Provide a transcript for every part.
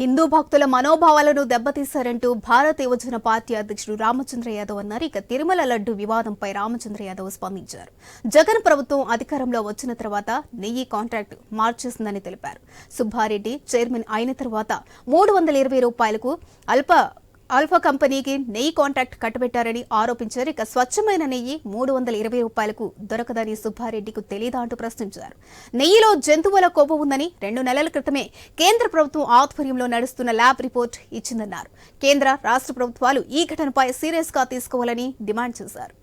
హిందూ భక్తుల మనోభావాలను దెబ్బతీశారంటూ భారత యువజన పార్టీ అధ్యక్షుడు రామచంద్ర యాదవ్ అన్నారు. ఇక తిరుమల లడ్డు వివాదంపై రామచంద్ర యాదవ్ స్పందించారు. జగన్ ప్రభుత్వం అధికారంలో వచ్చిన తర్వాత నెయ్యి కాంట్రాక్ట్ మార్చేసిందని తెలిపారు. సుబ్బారెడ్డి చైర్మన్ అయిన తర్వాత మూడు వందల ఇరవై రూపాయలకు అల్ప ఆల్ఫా కంపెనీకి నెయ్యి కాంట్రాక్ట్ కట్టబెట్టారని ఆరోపించారు. ఇక స్వచ్ఛమైన నెయ్యి మూడు వందల ఇరవై రూపాయలకు దొరకదని సుబ్బారెడ్డికి తెలీదా అంటూ ప్రశ్నించారు. నెయ్యిలో జంతువుల కొవ్వు ఉందని రెండు నెలల క్రితమే కేంద్ర ప్రభుత్వం ఆధ్వర్యంలో నడుస్తున్న ల్యాబ్ రిపోర్ట్ ఇచ్చిందన్నారు. కేంద్ర రాష్ట్ర ప్రభుత్వాలు ఈ ఘటనపై సీరియస్గా తీసుకోవాలని డిమాండ్ చేశారు.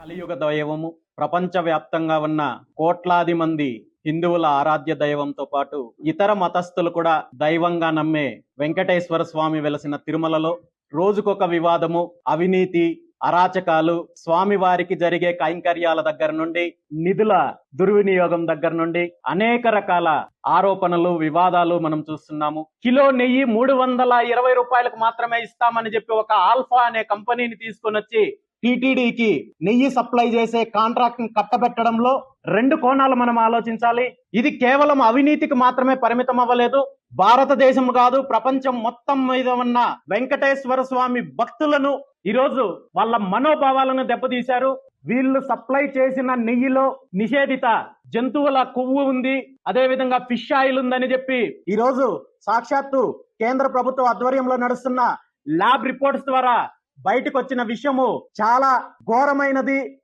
కలియుగ దైవము ప్రపంచవ్యాప్తంగా ఉన్న కోట్లాది మంది హిందువుల ఆరాధ్య దైవంతో పాటు ఇతర మతస్థులు కూడా దైవంగా నమ్మే వెంకటేశ్వర స్వామి వెలసిన తిరుమలలో రోజుకొక వివాదము అవినీతి అరాచకాలు. స్వామి వారికి జరిగే కైంకర్యాల దగ్గర నుండి నిధుల దుర్వినియోగం దగ్గర నుండి అనేక రకాల ఆరోపణలు వివాదాలు మనం చూస్తున్నాము. కిలో నెయ్యి మూడు వందల ఇరవై రూపాయలకు మాత్రమే ఇస్తామని చెప్పి ఒక ఆల్ఫా అనే కంపెనీని తీసుకొని వచ్చి టీటీడీకి నెయ్యి సప్లై చేసే కాంట్రాక్ట్ కట్టబెట్టడంలో రెండు కోణాలు మనం ఆలోచించాలి. ఇది కేవలం అవినీతికి మాత్రమే పరిమితం అవ్వలేదు. భారతదేశం కాదు ప్రపంచం మొత్తం మీద ఉన్న వెంకటేశ్వర స్వామి భక్తులను ఈరోజు వాళ్ళ మనోభావాలను దెబ్బతీశారు. వీళ్ళు సప్లై చేసిన నెయ్యిలో నిషేధిత జంతువుల కొవ్వు ఉంది. అదే విధంగా ఫిష్ ఆయిల్ ఉందని చెప్పి ఈ రోజు సాక్షాత్తు కేంద్ర ప్రభుత్వ ఆధ్వర్యంలో నడుస్తున్న ల్యాబ్ రిపోర్ట్స్ ద్వారా బయటకు వచ్చిన విషయము చాలా ఘోరమైనది.